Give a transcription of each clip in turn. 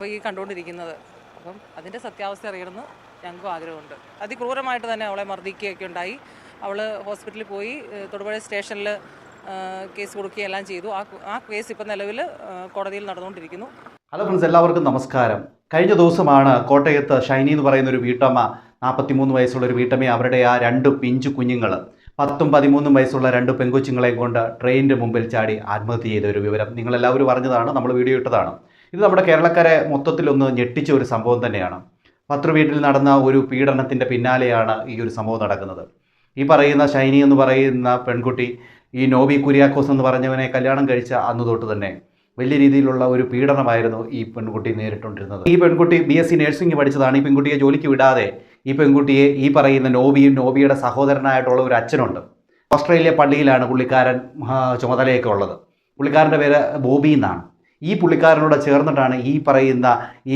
ഇപ്പോൾ ഈ കണ്ടുകൊണ്ടിരിക്കുന്നത്. അപ്പം അതിന്റെ സത്യാവസ്ഥ അറിയണമെന്ന് ഞങ്ങൾക്കും ആഗ്രഹമുണ്ട്. അതിക്രൂരമായിട്ട് തന്നെ അവളെ മർദ്ദിക്കുകയൊക്കെ ഉണ്ടായി. അവൾ ഹോസ്പിറ്റലിൽ പോയി തൊടുപുഴ സ്റ്റേഷനിൽ കേസ് കൊടുക്കുകയും എല്ലാം ചെയ്തു. ആ ആ കേസ് ഇപ്പം നിലവിൽ കോടതിയിൽ നടന്നുകൊണ്ടിരിക്കുന്നു. ഹലോ ഫ്രണ്ട്സ് എല്ലാവർക്കും നമസ്കാരം. കഴിഞ്ഞ ദിവസമാണ് കോട്ടയത്ത് ഷൈനി എന്ന് പറയുന്ന ഒരു വീട്ടമ്മ നാൽപ്പത്തിമൂന്ന് വയസ്സുള്ള ഒരു വീട്ടമ്മയെ അവരുടെ ആ രണ്ട് പിഞ്ചു കുഞ്ഞുങ്ങൾ പത്തും പതിമൂന്നും വയസ്സുള്ള രണ്ട് പെൺകൊച്ചുങ്ങളെയും കൊണ്ട് ട്രെയിനിന്റെ മുമ്പിൽ ചാടി ആത്മഹത്യ ചെയ്ത ഒരു വിവരം നിങ്ങളെല്ലാവരും അറിഞ്ഞതാണ് നമ്മൾ വീഡിയോ ഇട്ടതാണ്. ഇത് നമ്മുടെ കേരളക്കാരെ മൊത്തത്തിലൊന്ന് ഞെട്ടിച്ച ഒരു സംഭവം തന്നെയാണ്. പത്ര വീട്ടിൽ നടന്ന ഒരു പീഡനത്തിന്റെ പിന്നാലെയാണ് ഈ ഒരു സംഭവം നടക്കുന്നത്. ഈ പറയുന്ന ഷൈനി എന്ന് പറയുന്ന പെൺകുട്ടി ഈ നോബി കുര്യാക്കോസ് എന്ന് പറഞ്ഞവനെ കല്യാണം കഴിച്ച അന്ന് തൊട്ട് തന്നെ വലിയ രീതിയിലുള്ള ഒരു പീഡനമായിരുന്നു ഈ പെൺകുട്ടി നേരിട്ടുകൊണ്ടിരുന്നത്. ഈ പെൺകുട്ടി ബി എസ് സി നഴ്സിംഗ് പഠിച്ചതാണ്. ഈ പെൺകുട്ടിയെ ജോലിക്ക് വിടാതെ ഈ പെൺകുട്ടിയെ ഈ പറയുന്ന നോബിയും നോബിയുടെ സഹോദരനായിട്ടുള്ള ഒരു അച്ഛനുണ്ട്. ഓസ്ട്രേലിയ പള്ളിയിലാണ് പുള്ളിക്കാരൻ ചുമതലയൊക്കെ ഉള്ളത്. പുള്ളിക്കാരന്റെ പേര് ബോബി എന്നാണ്. ഈ പുള്ളിക്കാരനോട് ചേർന്നിട്ടാണ് ഈ പറയുന്ന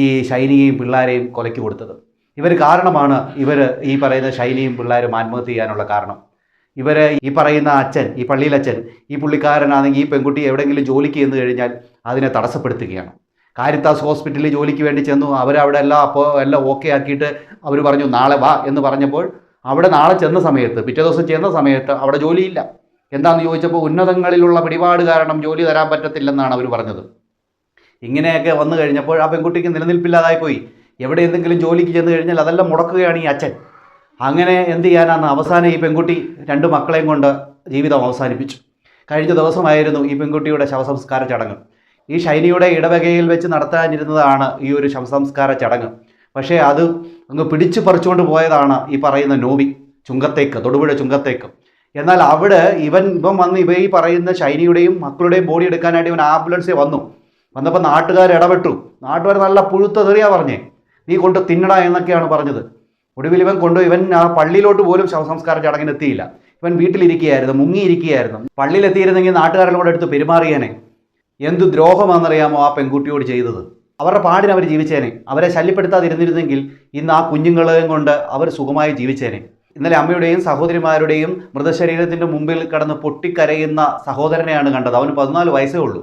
ഈ ഷൈനിയെയും പിള്ളേരെയും കൊലയ്ക്ക് കൊടുത്തത്. ഇവർ കാരണമാണ് ഇവർ ഈ പറയുന്ന ഷൈനിയും പിള്ളേരും ആത്മഹത്യ ചെയ്യാനുള്ള കാരണം. ഇവർ ഈ പറയുന്ന അച്ഛൻ ഈ പള്ളിയിലച്ഛൻ ഈ പുള്ളിക്കാരനാണെങ്കിൽ ഈ പെൺകുട്ടി എവിടെയെങ്കിലും ജോലിക്ക് ചെന്ന് കഴിഞ്ഞാൽ അതിനെ തടസ്സപ്പെടുത്തുകയാണ്. കാരിത്താസ് ഹോസ്പിറ്റലിൽ ജോലിക്ക് വേണ്ടി ചെന്നു അവരവിടെ എല്ലാം അപ്പോൾ എല്ലാം ഓക്കെ ആക്കിയിട്ട് അവർ പറഞ്ഞു നാളെ വാ എന്ന് പറഞ്ഞപ്പോൾ അവിടെ നാളെ ചെന്ന സമയത്ത് പിറ്റേ ദിവസം ചെന്ന സമയത്ത് അവിടെ ജോലിയില്ല. എന്താണെന്ന് ചോദിച്ചപ്പോൾ ഉന്നതങ്ങളിലുള്ള പിടിപാട് കാരണം ജോലി തരാൻ പറ്റത്തില്ലെന്നാണ് അവർ പറഞ്ഞത്. ഇങ്ങനെയൊക്കെ വന്നു കഴിഞ്ഞപ്പോൾ ആ പെൺകുട്ടിക്ക് നിലനിൽപ്പില്ലാതായി പോയി. എവിടെ എന്തെങ്കിലും ജോലിക്ക് ചെന്ന് കഴിഞ്ഞാൽ അതെല്ലാം മുടക്കുകയാണ് ഈ അച്ഛൻ. അങ്ങനെ എന്ത് ചെയ്യാനാണ്? അവസാനം ഈ പെൺകുട്ടി രണ്ട് മക്കളെയും കൊണ്ട് ജീവിതം അവസാനിപ്പിച്ചു. കഴിഞ്ഞ ദിവസമായിരുന്നു ഈ പെൺകുട്ടിയുടെ ശവസംസ്കാര ചടങ്ങ്. ഈ ഷൈനിയുടെ ഇടവകയിൽ വെച്ച് നടത്താനിരുന്നതാണ് ഈ ഒരു ശവസംസ്കാര ചടങ്ങ്. പക്ഷേ അത് അങ്ങ് പിടിച്ചു പറിച്ചുകൊണ്ട് പോയതാണ് ഈ പറയുന്ന നോവി ചുങ്കത്തേക്ക് തൊടുപുഴ ചുങ്കത്തേക്ക്. എന്നാൽ അവിടെ ഇവൻ ഇവൻ വന്ന് ഇവ ഈ പറയുന്ന ഷൈനിയുടെയും മക്കളുടെയും ബോഡി എടുക്കാനായിട്ട് ഇവൻ ആംബുലൻസിൽ വന്നു. വന്നപ്പോൾ നാട്ടുകാർ ഇടപെട്ടു. നാട്ടുകാർ നല്ല പുഴുത്ത തെറിയാ പറഞ്ഞേ. നീ കൊണ്ട് തിന്നടാ എന്നൊക്കെയാണ് പറഞ്ഞത്. ഒടുവിൽ ഇവൻ കൊണ്ട് ഇവൻ ആ പള്ളിയിലോട്ട് പോലും ശവസംസ്കാര ചടങ്ങിന് എത്തിയില്ല. ഇവൻ വീട്ടിലിരിക്കുകയായിരുന്നു മുങ്ങിയിരിക്കുകയായിരുന്നു. പള്ളിയിലെത്തിയിരുന്നെങ്കിൽ നാട്ടുകാരെല്ലാം കൂടെ എടുത്ത് പെരുമാറിയേനെ. എന്ത് ദ്രോഹമാണെന്നറിയാമോ ആ പെൺകുട്ടിയോട് ചെയ്തത്? അവരുടെ പാടിന് അവർ ജീവിച്ചേനെ. അവരെ ശല്യപ്പെടുത്താതിരുന്നിരുന്നെങ്കിൽ ഇന്ന് ആ കുഞ്ഞുങ്ങളെയും കൊണ്ട് അവർ സുഖമായി ജീവിച്ചേനെ. ഇന്നലെ അമ്മയുടെയും സഹോദരിമാരുടെയും മൃതശരീരത്തിന്റെ മുമ്പിൽ കടന്ന് പൊട്ടിക്കരയുന്ന സഹോദരനെയാണ് കണ്ടത്. അവന് പതിനാല് വയസ്സേ ഉള്ളൂ.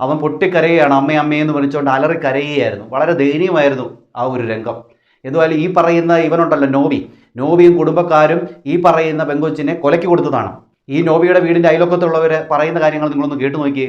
അവൻ പൊട്ടിക്കരയുകയാണ്. അമ്മ അമ്മയെന്ന് വിളിച്ചുകൊണ്ട് അലറി കരയുകയായിരുന്നു വളരെ ദയനീയമായിരുന്നു ആ ഒരു രംഗം. എന്തുവായാലും ഈ പറയുന്ന ഇവനുണ്ടല്ലോ നോബി. നോബിയും കുടുംബക്കാരും ഈ പറയുന്ന പെങ്കൊച്ചിനെ കൊലയ്ക്ക് കൊടുത്തതാണ്. ഈ നോബിയുടെ വീടിന്റെ അയലൊക്കത്തുള്ളവർ പറയുന്ന കാര്യങ്ങൾ നിങ്ങളൊന്ന് കേട്ടു നോക്കിയേ.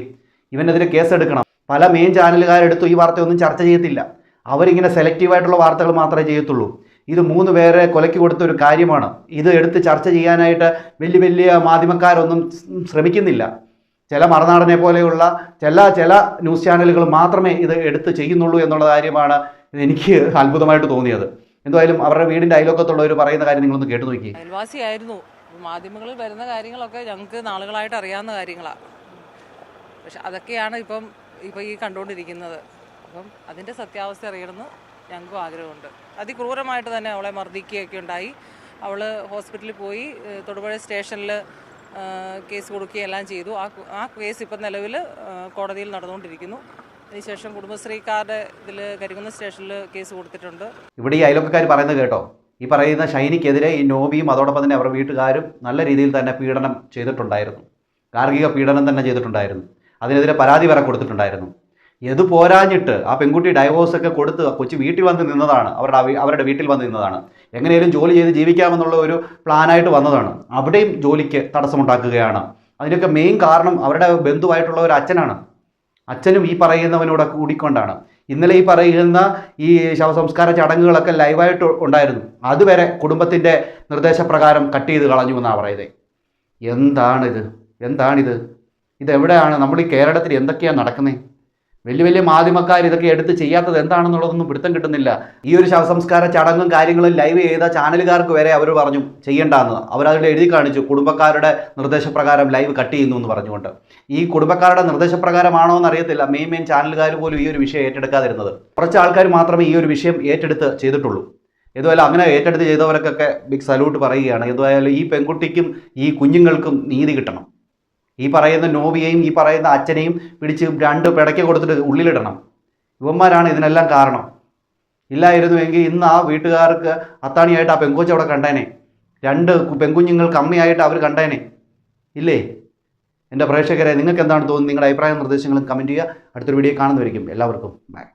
ഇവനെതിരെ കേസെടുക്കണം. പല മെയിൻ ചാനലുകാരെടുത്തു ഈ വാർത്തയൊന്നും ചർച്ച ചെയ്യത്തില്ല. അവരിങ്ങനെ സെലക്റ്റീവായിട്ടുള്ള വാർത്തകൾ മാത്രമേ ചെയ്യത്തുള്ളൂ. ഇത് മൂന്ന് പേരെ കൊലയ്ക്ക് കൊടുത്ത ഒരു കാര്യമാണ്. ഇത് എടുത്ത് ചർച്ച ചെയ്യാനായിട്ട് വലിയ വലിയ മാധ്യമക്കാരൊന്നും ശ്രമിക്കുന്നില്ല. ചില മറുനാടനെ പോലെയുള്ള ചില ചില ന്യൂസ് ചാനലുകൾ മാത്രമേ ഇത് എടുത്ത് ചെയ്യുന്നുള്ളൂ എന്നുള്ള കാര്യമാണ് എനിക്ക് അത്ഭുതമായിട്ട് തോന്നിയത്. എന്തായാലും അവരുടെ വീടിന്റെ അയലോക്കത്തുള്ളവർ പറയുന്ന കാര്യം നിങ്ങളൊന്ന് കേട്ടു നോക്കി അയൽവാസിയായിരുന്നു. മാധ്യമങ്ങളിൽ വരുന്ന കാര്യങ്ങളൊക്കെ ഞങ്ങൾക്ക് നാളുകളായിട്ട് അറിയാവുന്ന കാര്യങ്ങളാണ് പക്ഷെ അതൊക്കെയാണ് ഇപ്പം ഇപ്പം ഈ കണ്ടുകൊണ്ടിരിക്കുന്നത്. അപ്പം അതിന്റെ സത്യാവസ്ഥ അറിയണമെന്ന് ഞങ്ങൾക്കും ആഗ്രഹമുണ്ട്. അതിക്രൂരമായിട്ട് തന്നെ അവളെ മർദ്ദിക്കുകയൊക്കെ ഉണ്ടായി. അവൾ ഹോസ്പിറ്റലിൽ പോയി തൊടുപുഴ സ്റ്റേഷനിൽ കേസ് കൊടുക്കുകയെല്ലാം ചെയ്തു. ആ ആ കേസ് ഇപ്പം നിലവിൽ കോടതിയിൽ നടന്നുകൊണ്ടിരിക്കുന്നു. അതിനുശേഷം കുടുംബശ്രീക്കാരുടെ ഇതിൽ കരികുന്ന സ്റ്റേഷനിൽ കേസ് കൊടുത്തിട്ടുണ്ട്. ഇവിടെ ഈ അയൽവക്കക്കാർ പറയുന്നത് കേട്ടോ ഈ പറയുന്ന ഷൈനിക്കെതിരെ ഈ നോബിയും അതോടൊപ്പം തന്നെ അവരുടെ വീട്ടുകാരും നല്ല രീതിയിൽ തന്നെ പീഡനം ചെയ്തിട്ടുണ്ടായിരുന്നു. ഗാർഹിക പീഡനം തന്നെ ചെയ്തിട്ടുണ്ടായിരുന്നു. അതിനെതിരെ പരാതി വരെ കൊടുത്തിട്ടുണ്ടായിരുന്നു. ഇത് പോരാഞ്ഞിട്ട് ആ പെൺകുട്ടി ഡൈവോഴ്സൊക്കെ കൊടുത്ത് കൊച്ചു വീട്ടിൽ വന്ന് നിന്നതാണ്. അവരുടെ അവരുടെ വീട്ടിൽ വന്ന് നിന്നതാണ്. എങ്ങനെയും ജോലി ചെയ്ത് ജീവിക്കാമെന്നുള്ള ഒരു പ്ലാനായിട്ട് വന്നതാണ്. അവിടെയും ജോലിക്ക് തടസ്സമുണ്ടാക്കുകയാണ്. അതിനൊക്കെ മെയിൻ കാരണം അവരുടെ ബന്ധുവായിട്ടുള്ള ഒരു അച്ഛനാണ്. അച്ഛനും ഈ പറയുന്നവനോട് കൂടിക്കൊണ്ടാണ്. ഇന്നലെ ഈ പറയുന്ന ഈ ശവസംസ്കാര ചടങ്ങുകളൊക്കെ ലൈവായിട്ട് ഉണ്ടായിരുന്നു. അതുവരെ കുടുംബത്തിന്റെ നിർദ്ദേശപ്രകാരം കട്ട് ചെയ്ത് കളഞ്ഞു എന്നാണ് പറയുന്നത് എന്താണിത്? എന്താണിത്? ഇതെവിടെയാണ്? നമ്മൾ ഈ കേരളത്തിൽ എന്തൊക്കെയാണ് നടക്കുന്നത് വലിയ വലിയ മാധ്യമക്കാർ ഇതൊക്കെ എടുത്ത് ചെയ്യാത്തത് എന്താണെന്നുള്ളതൊന്നും പിടുത്തം കിട്ടുന്നില്ല. ഈ ഒരു ശവസംസ്കാര ചടങ്ങും കാര്യങ്ങളും ലൈവ് ചെയ്ത ചാനലുകാർക്ക് വരെ അവർ പറഞ്ഞു ചെയ്യേണ്ടെന്ന്. അവരതിൽ എഴുതി കാണിച്ചു കുടുംബക്കാരുടെ നിർദ്ദേശപ്രകാരം ലൈവ് കട്ട് ചെയ്യുന്നു എന്ന് പറഞ്ഞുകൊണ്ട്. ഈ കുടുംബക്കാരുടെ നിർദ്ദേശപ്രകാരമാണോ എന്ന് അറിയത്തില്ല മെയിൻ മെയിൻ ചാനലുകാർ പോലും ഈ ഒരു വിഷയം ഏറ്റെടുക്കാതിരുന്നത്. കുറച്ച് ആൾക്കാർ മാത്രമേ ഈ ഒരു വിഷയം ഏറ്റെടുത്ത് ചെയ്തിട്ടുള്ളൂ. ഇതുപോലെ അങ്ങനെ ഏറ്റെടുത്ത് ചെയ്തവർക്കൊക്കെ ബിഗ് സല്യൂട്ട് പറയുകയാണ്. ഇതുപോലെ ഈ പെൺകുട്ടിക്കും ഈ കുഞ്ഞുങ്ങൾക്കും നീതി കിട്ടണം. ഈ പറയുന്ന നോബിയെയും ഈ പറയുന്ന അച്ഛനെയും പിടിച്ച് രണ്ട് പിടയ്ക്ക് കൊടുത്തിട്ട് ഉള്ളിലിടണം. ഇവന്മാരാണ് ഇതിനെല്ലാം കാരണം. ഇല്ലായിരുന്നുവെങ്കിൽ ഇന്ന് ആ വീട്ടുകാർക്ക് അത്താണിയായിട്ട് ആ പെങ്കൊച്ച് അവിടെ കണ്ടേനെ. രണ്ട് പെങ്കുഞ്ഞുങ്ങൾ കമ്മിയായിട്ട് അവർ കണ്ടേനെ. ഇല്ലേ? എന്റെ പ്രേക്ഷകരെ നിങ്ങൾക്ക് എന്താണ് തോന്നുന്നത്? നിങ്ങളുടെ അഭിപ്രായ നിർദ്ദേശങ്ങളും കമന്റ് ചെയ്യുക. അടുത്തൊരു വീഡിയോ കാണുന്നതായിരിക്കും എല്ലാവർക്കും ബൈ